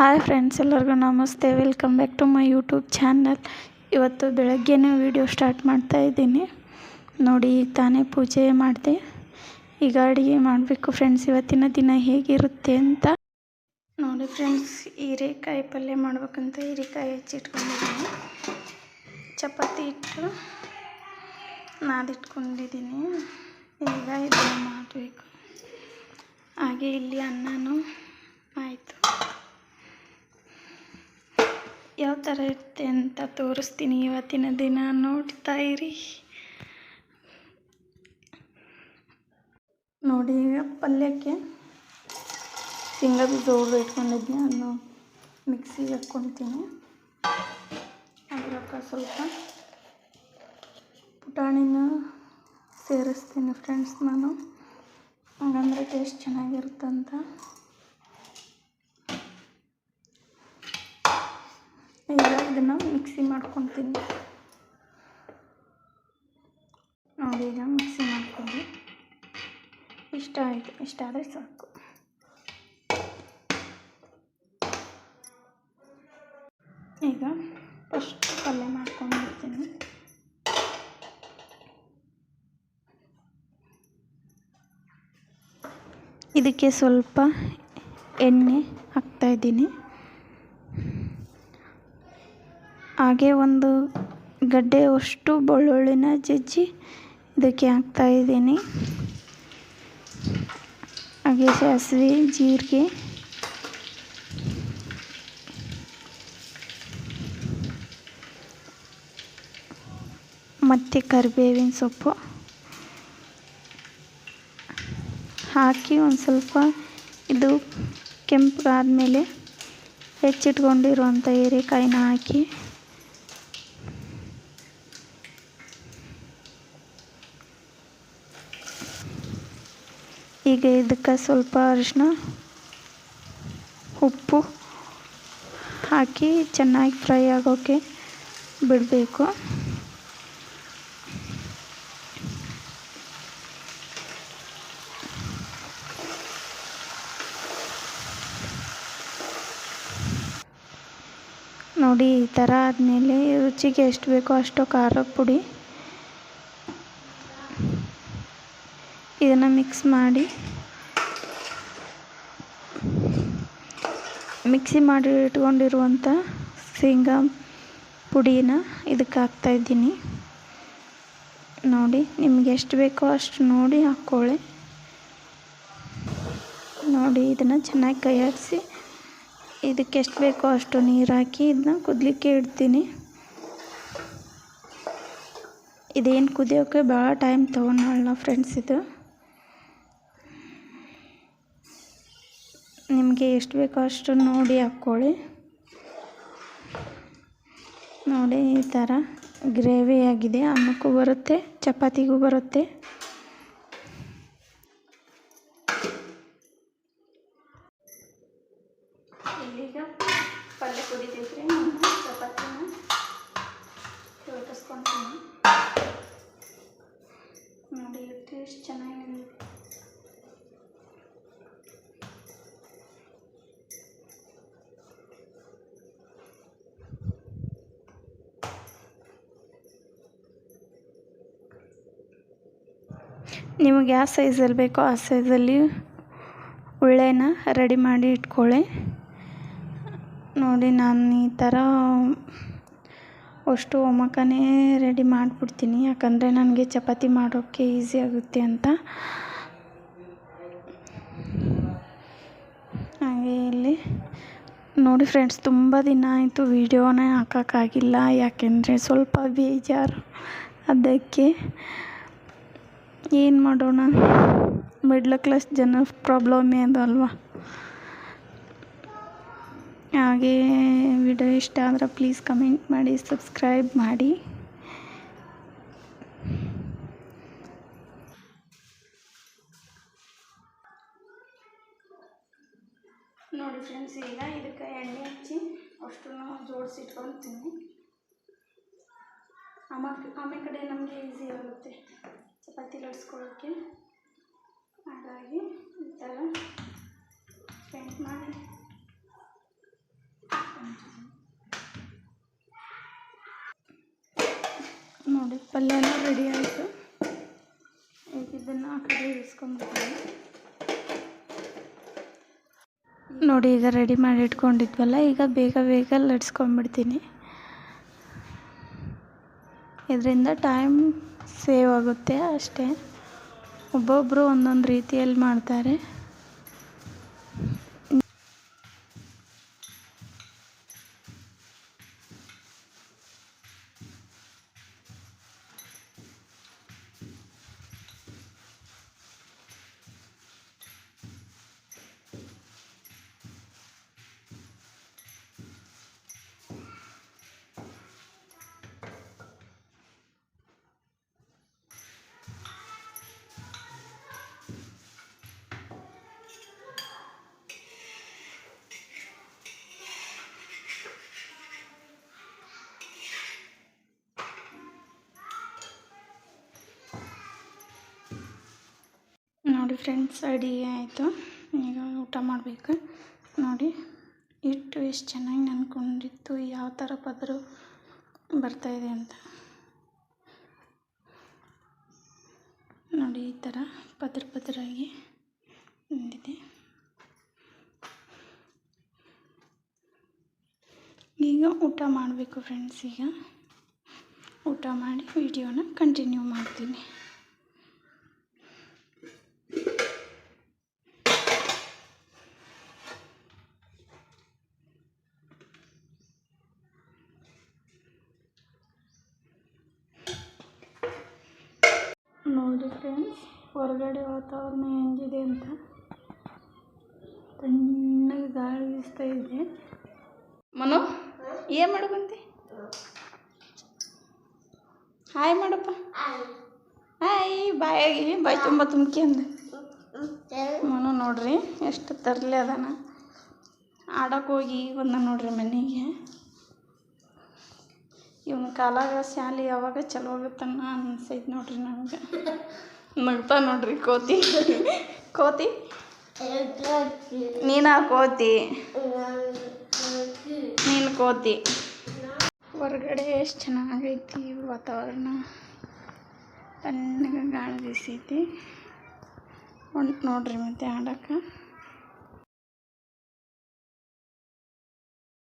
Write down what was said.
Hi friends ಎಲ್ಲರಿಗೂ namaste. Welcome back to my YouTube channel ಇವತ್ತು ಬೆಳಗ್ಗೆನೇ ವಿಡಿಯೋ ಸ್ಟಾರ್ಟ್ ಮಾಡ್ತಾ ಇದ್ದೀನಿ. ನೋಡಿ ಈಗ ತಾನೇ ಪೂಜೆ ಮಾಡಿದೆ. ಈಗ ಅಡುಗೆ ಮಾಡಬೇಕು ಫ್ರೆಂಡ್ಸ್ ಇವತ್ತಿನ ದಿನ ಹೇಗಿರುತ್ತೆ ಅಂತ. ನೋಡಿ ಫ್ರೆಂಡ್ಸ್ ಹೀರೆಕಾಯಿ ಪಲ್ಯ ಮಾಡ್ಬೇಕಂತ ಹೀರೆಕಾಯಿ ಹೆಚ್ಚಿಟ್ಕೊಂಡಿದ್ದೀನಿ ಚಪಾತಿ ಇಟ್ಟು ನಾದಿಟ್ಕೊಂಡಿದ್ದೀನಿ ಈಗ ಇದನ್ನು ಮಾಡಬೇಕು. ಹಾಗೆ ಇಲ್ಲಿ ಅನ್ನನೂ ಆಯಿತು ಯಾವ ಥರ ಇರುತ್ತೆ ಅಂತ ತೋರಿಸ್ತೀನಿ ಇವತ್ತಿನ ದಿನ. ನೋಡ್ತಾ ಇರಿ. ನೋಡಿ ಈಗ ಪಲ್ಯಕ್ಕೆ ಶೇಂಗಾ ಬೀಜ ಇಟ್ಕೊಂಡಿದ್ದೆ ಅದನ್ನು ಮಿಕ್ಸಿಗೆ ಹಾಕ್ಕೊತೀನಿ ಅದ್ರಕ್ಕ ಸ್ವಲ್ಪ ಪುಟಾಣಿನ ಸೇರಿಸ್ತೀನಿ ಫ್ರೆಂಡ್ಸ್ ನಾನು. ಹಂಗಂದ್ರೆ ಟೇಸ್ಟ್ ಚೆನ್ನಾಗಿರುತ್ತಂತ ಈಗ ಮಿಕ್ಸಿ ಮಾಡ್ಕೊತೀನಿ. ನೋಡಿ, ಈಗ ಮಿಕ್ಸಿ ಮಾಡ್ಕೊಂಡು. ಇಷ್ಟ ಆಯಿತು, ಇಷ್ಟ ಆದರೆ ಸಾಕು. ಈಗ ಫಸ್ಟ್ ಪಲ್ಯ ಮಾಡ್ಕೊಂಡಿರ್ತೀನಿ. ಇದಕ್ಕೆ ಸ್ವಲ್ಪ ಎಣ್ಣೆ ಹಾಕ್ತಾಯಿದ್ದೀನಿ ಹಾಗೆ ಒಂದು ಗಡ್ಡೆಯಷ್ಟು ಬೆಳ್ಳುಳ್ಳಿನ ಜಜ್ಜಿ ಇದಕ್ಕೆ ಹಾಕ್ತಾಯಿದ್ದೀನಿ ಹಾಗೆ ಸಾಸಿವೆ, ಜೀರಿಗೆ. ಮತ್ತು ಕರಿಬೇವಿನ ಸೊಪ್ಪು. ಹಾಕಿ ಒಂದು ಸ್ವಲ್ಪ ಇದು ಕೆಂಪಗಾದ್ಮೇಲೆ ಹೆಚ್ಚಿಟ್ಕೊಂಡಿರುವಂಥ ಹೀರೆಕಾಯಿನ ಹಾಕಿ. ಈಗ ಇದಕ್ಕೆ ಸ್ವಲ್ಪ ಅರಿಶಿನ ಉಪ್ಪು ಹಾಕಿ ಚೆನ್ನಾಗಿ ಫ್ರೈ ಆಗೋಕೆ ಬಿಡಬೇಕು. ನೋಡಿ ಈ ಥರ ಆದಮೇಲೆ ರುಚಿಗೆ ಎಷ್ಟು ಬೇಕೋ ಅಷ್ಟು ಖಾರದ ಪುಡಿ ಇದನ್ನು ಮಿಕ್ಸ್ ಮಾಡಿ. ಮಿಕ್ಸಿ ಮಾಡಿ ಇಟ್ಕೊಂಡಿರುವಂಥ ಶೇಂಗಾ ಪುಡಿನ ಇದಕ್ಕೆ ಹಾಕ್ತಾಯಿದ್ದೀನಿ ನೋಡಿ, ನಿಮ್ಗೆ ಎಷ್ಟು ಬೇಕೋ ಅಷ್ಟು ನೋಡಿ ಹಾಕ್ಕೊಳ್ಳಿ ನೋಡಿ, ಇದನ್ನು ಚೆನ್ನಾಗಿ ಕೈ ಇದಕ್ಕೆ ಎಷ್ಟು ಬೇಕೋ ಅಷ್ಟು ನೀರು ಹಾಕಿ ಇದನ್ನ ಕುದಲಿಕ್ಕೆ ಇಡ್ತೀನಿ. ಇದೇನು ಕುದಿಯೋಕೆ ಭಾಳ ಟೈಮ್ ತೊಗೊಳಲ್ಲ ಫ್ರೆಂಡ್ಸ್ ಇದು. ನಿಮಗೆ ಎಷ್ಟು ಬೇಕೋ ಅಷ್ಟು ನೋಡಿ ಹಾಕ್ಕೊಳ್ಳಿ. ನೋಡಿ ಈ ಥರ ಗ್ರೇವಿ ಆಗಿದೆ. ಅನ್ನಕ್ಕೂ ಬರುತ್ತೆ, ಚಪಾತಿಗೂ ಬರುತ್ತೆ. ಇಲ್ಲಿಗ ನೋಡಿ ಟೇಸ್ಟ್ ಚೆನ್ನಾಗಿದೆ ನಿಮಗೆ ಯಾವ ಸೈಜಲ್ಲಿ ಬೇಕೋ ಆ ಸೈಜಲ್ಲಿ ಉಳ್ಳೆನ ರೆಡಿ ಮಾಡಿ ಇಟ್ಕೊಳ್ಳಿ. ನೋಡಿ, ನಾನು ಈ ಥರ ಅಷ್ಟು ಒಮ್ಮಕ್ಕನೇ ರೆಡಿ ಮಾಡಿಬಿಡ್ತೀನಿ. ಯಾಕಂದರೆ ನನಗೆ ಚಪಾತಿ ಮಾಡೋಕ್ಕೆ ಈಸಿ ಆಗುತ್ತೆ ಅಂತ. ಹಾಗೆ ಇಲ್ಲಿ ನೋಡಿ ಫ್ರೆಂಡ್ಸ್, ತುಂಬ ದಿನ ಆಯಿತು ವೀಡಿಯೋನೇ ಹಾಕೋಕ್ಕಾಗಿಲ್ಲ. ಯಾಕೆಂದರೆ ಸ್ವಲ್ಪ ಬೇಜಾರು. ಅದಕ್ಕೆ ಏನು ಮಾಡೋಣ? ಮಿಡ್ಲ್ ಕ್ಲಾಸ್ ಜನ ಪ್ರಾಬ್ಲಮ್ಮೇ ಅದಲ್ವಾ ಹಾಗೇ ವಿಡಿಯೋ ಇಷ್ಟ ಆದರೆ ಪ್ಲೀಸ್ ಕಮೆಂಟ್ ಮಾಡಿ ಸಬ್ಸ್ಕ್ರೈಬ್ ಮಾಡಿ. ನೋಡಿ ಫ್ರೆಂಡ್ಸ್ ಈಗ ಇದಕ್ಕೆ ಎಣ್ಣೆ ಹಚ್ಚಿ ಅಷ್ಟು ಜೋಡಿಸಿ ಇಟ್ಕೊಳ್ತೀನಿ ಆಮೇಲೆ ಆಮೇಲೆ ಕಡೆ ನಮಗೆ ಈಸಿ ಆಗುತ್ತೆ. ಚಪಾತಿ ಲಡ್ಸ್ಕೊಳ್ಳೋಕ್ಕೆ ಹಾಗಾಗಿ ಈ ಥರ ಸ್ಪೆಂಡ್ ಮಾಡಿ. ನೋಡಿ, ಪಲ್ಯನೂ ರೆಡಿ ಆಯಿತು. ಈಗ ಇದನ್ನು ಆ ಕಡೆ ಇರಿಸ್ಕೊಂಡ್ಬಿಡ್ತೀನಿ. ನೋಡಿ, ಈಗ ರೆಡಿ ಮಾಡಿ ಇಟ್ಕೊಂಡಿದ್ವಲ್ಲ, ಈಗ ಬೇಗ ಬೇಗ ಲಡ್ಸ್ಕೊಂಬಿಡ್ತೀನಿ ಇದರಿಂದ ಟೈಮ್ ಸೇವ್ ಆಗುತ್ತೆ ಅಷ್ಟೇ. ಒಬ್ಬೊಬ್ಬರು ಒಂದೊಂದು ರೀತಿಯಲ್ಲಿ ಮಾಡ್ತಾರೆ ನೋಡಿ ಫ್ರೆಂಡ್ಸ್ ಅಡಿ ಆಯಿತು. ಈಗ ಊಟ ಮಾಡಬೇಕು. ನೋಡಿ ಇಟ್ಟು ಎಷ್ಟು ಚೆನ್ನಾಗಿ ನೆನ್ಕೊಂಡಿತ್ತು, ಯಾವ ಥರ ಪದರು ಬರ್ತಾಯಿದೆ ಅಂತ. ನೋಡಿ, ಈ ಥರ ಪದ್ರ ಪದರಾಗಿ ಬಂದಿದೆ. ಈಗ ಊಟ ಮಾಡಬೇಕು ಫ್ರೆಂಡ್ಸ್ ಈಗ. ಊಟ ಮಾಡಿ, ವಿಡಿಯೋನ ಕಂಟಿನ್ಯೂ ಮಾಡ್ತೀನಿ. ನೋಡಿ ಫ್ರೆಂಡ್ಸ್ ಹೊರಗಡೆ ವಾತಾವರಣ ಹೆಂಗಿದೆ ಅಂತ. ತಣ್ಣಗೆ ಗಾಳಿ ಬೀಸ್ತಾ ಇದೆ. ಮನು ಏನು ಮಾಡು ಬಂದೆ ಹಾಯ್ ಮಾಡಪ್ಪ. ಹಾಯ್ ಬಾಯಾಗಿ ಬಾಯಿ ತುಂಬ ತುಂಬ್ಕೆ ಅಂದ. ಮನು ನೋಡ್ರಿ, ಎಷ್ಟು ತರಲೆ ಅದಾನ. ಆಡಕ್ಕೆ ಹೋಗಿ ಬಂದ ನೋಡ್ರಿ ಮನೆಗೆ. ಇವನ ಕಾಲಾಗ ಶಾಲೆ ಯಾವಾಗ ಚಲೋ ಆಗುತ್ತನ್ನ ಅನ್ಸೈತೆ ನೋಡ್ರಿ ನನಗೆ. ನಗ್ತಾ ನೋಡ್ರಿ ಕೋತಿ. ಕೋತಿ? ನೀನಾ ಕೋತಿ? ನೀನು ಕೋತಿ. ಹೊರಗಡೆ ಎಷ್ಟು ಚೆನ್ನಾಗೈತಿ ವಾತಾವರಣ. ತಣ್ಣಗೆ ಗಾಳಿ ಬೀಸೈತಿ. ನೋಡ್ರಿ ಮತ್ತೆ ಆಡಕ್ಕೆ